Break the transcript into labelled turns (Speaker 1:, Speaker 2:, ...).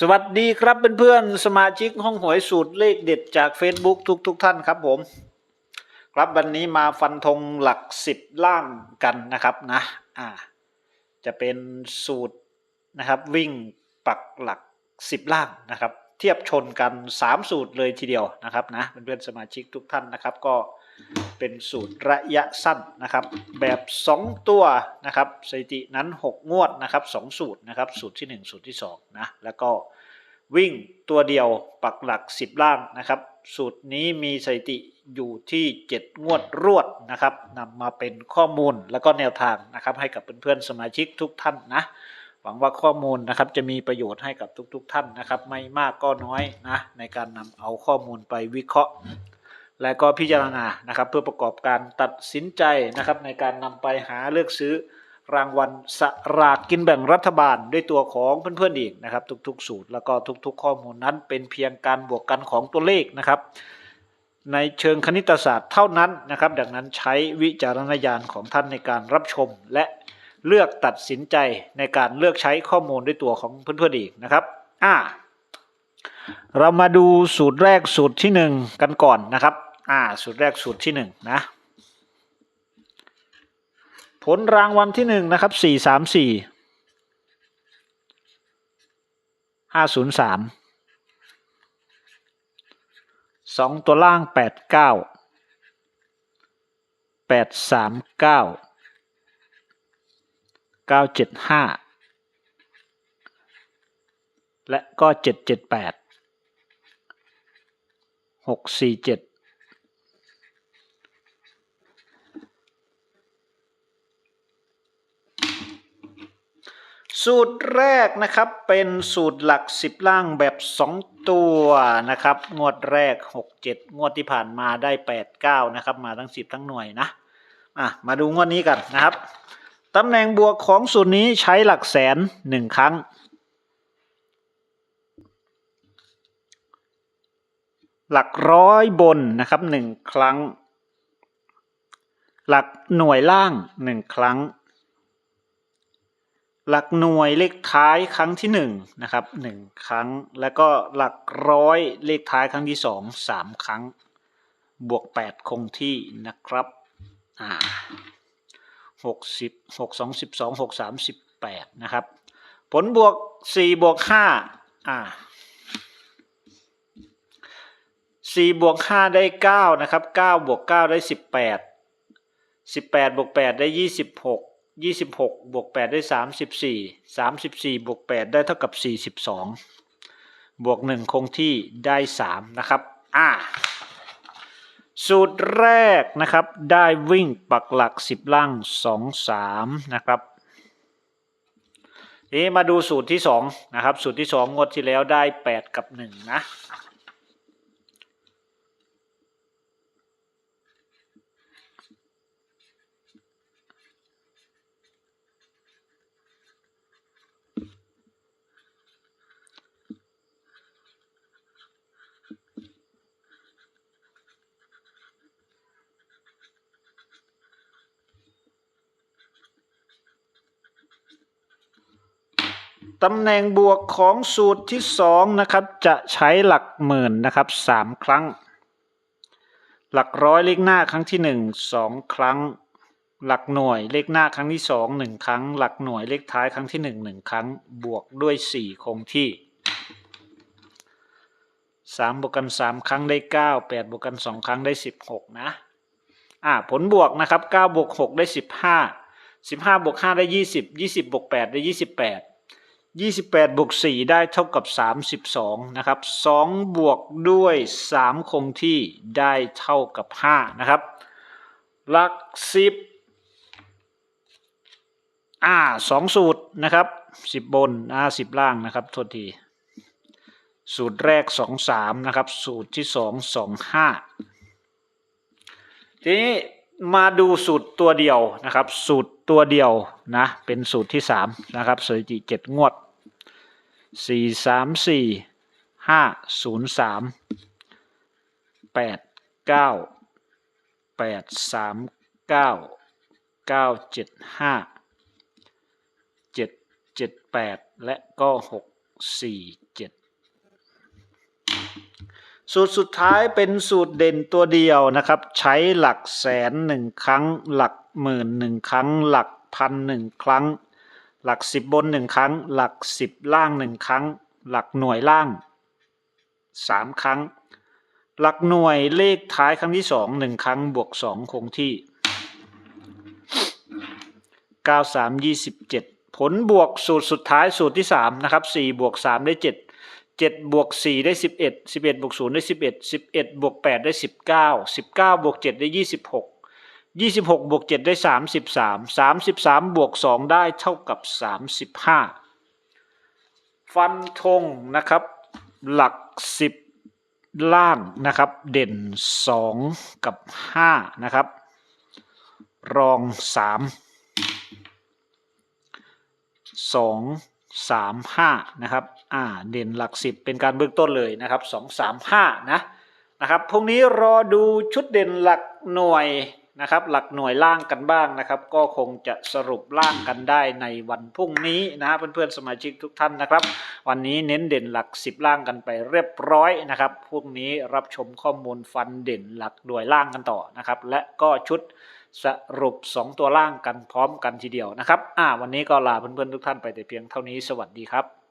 Speaker 1: สวัสดีครับเพื่อนๆสมาชิกห้องหวยสูตรเลขเด็ดจาก Facebook ทุกๆทท่านครับผม ครับวันนี้มาฟันธงหลักสิบล่างกันนะครับนะอ่าจะเป็นสูตรนะครับวิ่งปักหลักสิบล่างนะครับ เทียบชนกันสามสูตรเลยทีเดียวนะครับนะเพื่อนๆสมาชิกทุกท่านนะครับ ก็ เป็นสูตรระยะสั้นนะครับ แบบ 2 ตัวนะครับสถิตินั้น 6 งวดนะครับสองสูตรนะครับสูตรที่ 1 สูตรที่2นะแล้วก็วิ่งตัวเดียวปักหลัก 10 ล่างนะครับ สูตรนี้มีสถิติอยู่ที่ 7 งวดรวดนะครับนำมาเป็นข้อมูลแล้วก็แนวทางนะครับ ให้กับเพื่อนๆสมาชิกทุกท่านนะหวังว่าข้อมูลนะครับจะมีประโยชน์ให้กับทุกๆท่านนะครับ ไม่มากก็น้อยนะในการนำเอาข้อมูลไปวิเคราะห์ และก็พิจารณานะครับ เพื่อประกอบการตัดสินใจนะครับ ในการนำไปหาเลือกซื้อรางวัลสลากกินแบ่งรัฐบาลด้วยตัวของเพื่อนๆอีกนะครับ ทุกๆ สูตรแล้วก็ทุก ๆ ข้อมูลนั้นเป็นเพียงการบวกกันของตัวเลขนะครับ ในเชิงคณิตศาสตร์เท่านั้นนะครับ ดังนั้นใช้วิจารณญาณของท่านในการรับชม และเลือกตัดสินใจในการเลือกใช้ข้อมูลด้วยตัวของเพื่อนๆอีกนะครับอ่าเรามาดูสูตรแรกสูตรที่หนึ่งกันก่อนนะครับ อ่าสูตรแรกสูตรที่หนึ่งนะ ผลรางวัลที่หนึ่งนะครับสี่สามสี่ห้าศูนย์สามสองตัวล่างแปดเก้าแปดสามเก้าเก้าเจ็ดห้าและก็เจ็ดเจ็ดแปดหกสี่เจ็ด สูตรแรกนะครับเป็นสูตรหลักสิบล่างแบบสองตัวนะครับ งวดแรกหกเจ็ดงวดที่ผ่านมาได้แปดเก้านะครับ มาทั้งสิบทั้งหน่วยนะอะมาดูงวดนี้กันนะครับตำแหน่งบวกของสูตรนี้ใช้หลักแสนหนึ่งครั้ง หลักร้อยบนนะครับหนึ่งครั้ง หลักหน่วยล่างหนึ่งครั้ง หลักหน่วยเลขท้ายครั้งที่หนึ่งนะครับหนึ่งครั้ง แล้วก็หลักร้อยเลขท้ายครั้งที่สองสามครั้ง บวกแปดคงที่นะครับอ่าหกสิบหกสองสิบสองหกสามสิบแปดนะครับ ผลบวกสี่บวกห้าอ่าสี่บวกห้าได้เก้านะครับเก้าบวกเก้าได้สิบแปดสิบแปดบวกแปดได้ยี่สิบหก ยี่สิบหกบวกแปดได้สามสิบสี่สามสิบสี่บวกแปดได้เท่ากับสี่สิบสองบวกหนึ่งคงที่ได้สามนะครับ อ่า สูตรแรกนะครับ ได้วิ่งปักหลักสิบล่างสองสามนะครับนี้มาดูสูตรที่สองนะครับ สูตรที่สองงวดที่แล้วได้แปดกับหนึ่งนะ ตำแหน่งบวกของสูตรที่สองนะครับจะใช้หลักหมื่นนะครับสามครั้ง หลักร้อยเลขหน้าครั้งที่หนึ่งสองครั้ง หลักหน่วยเลขหน้าครั้งที่สองหนึ่งครั้ง หลักหน่วยเลขท้ายครั้งที่หนึ่งหนึ่งครั้ง บวกด้วยสี่คงที่สามบวกกันสามครั้งได้เก้าแปดบวกกันสองครั้งได้สิบหกนะอ่าผลบวกนะครับเก้าบวกหกได้สิบห้าสิบห้าบวกห้าได้ยี่สิบยี่สิบบวกแปดได้ยี่สิบแปด 28บวก4ได้เท่ากับ 32 นะครับ 2 บวกด้วย 3 คงที่ได้เท่ากับ 5 นะครับ หลัก 10 อ่า2สูตรนะครับ 10 บนอ่า10 ล่างนะครับ โทษที สูตรแรก 2 3 นะครับ สูตรที่ 2 2 5 ทีนี้ มาดูสูตรตัวเดียวนะครับ สูตรตัวเดียวนะ เป็นสูตรที่3นะครับสถิติ7งวดสี่สามสี่ห้าศูนย์สามแปดเก้าแปดสามเก้าเก้าเจ็ดห้าเจ็ดเจ็ดแปดและก็หกสี่เจ็ด สูตรสุดท้ายเป็นสูตรเด่นตัวเดียวนะครับ ใช้หลักแสนหนึ่งครั้ง หลักหมื่นหนึ่งครั้ง หลักพันหนึ่งครั้ง หลักสิบบนหนึ่งครั้ง หลักสิบล่างหนึ่งครั้ง หลักหน่วยล่างสามครั้ง หลักหน่วยเลขท้ายครั้งที่สองหนึ่งครั้งบวกสองคงที่เก้าสามยี่สิบเจ็ดผลบวกสูตรสุดท้ายสูตรที่สามนะครับสี่บวกสามได้เจ็ด เจ็ดบวกสี่ได้สิบเอ็ดสิบเอ็ดบวกศูนย์ได้สิบเอ็ดสิบเอ็ดบวกแปดได้สิบเก้าสิบเก้าบวกเจ็ดได้ยี่สิบหกยี่สิบหกบวกเจ็ดได้สามสิบสามสามสิบสามบวกสองได้เท่ากับสามสิบห้าฟันธงนะครับ หลักสิบล่างนะครับ เด่นสองกับห้านะครับ รองสามสอง สามห้านะครับอ่าเด่นหลักสิบเป็นการเบื้องต้นเลยนะครับสองสามห้านะนะครับพรุ่งนี้รอดูชุดเด่นหลักหน่วยนะครับหลักหน่วยล่างกันบ้างนะครับ ก็คงจะสรุปล่างกันได้ในวันพรุ่งนี้นะเพื่อนๆสมาชิกทุกท่านนะครับ วันนี้เน้นเด่นหลักสิบล่างกันไปเรียบร้อยนะครับพรุ่งนี้รับชมข้อมูลฟันเด่นหลักหน่วยล่างกันต่อนะครับและก็ชุด สรุป 2 ตัวล่างกันพร้อมกันทีเดียวนะครับอ่าวันนี้ก็ลาเพื่อนๆทุกท่านไปแต่เพียงเท่านี้สวัสดีครับ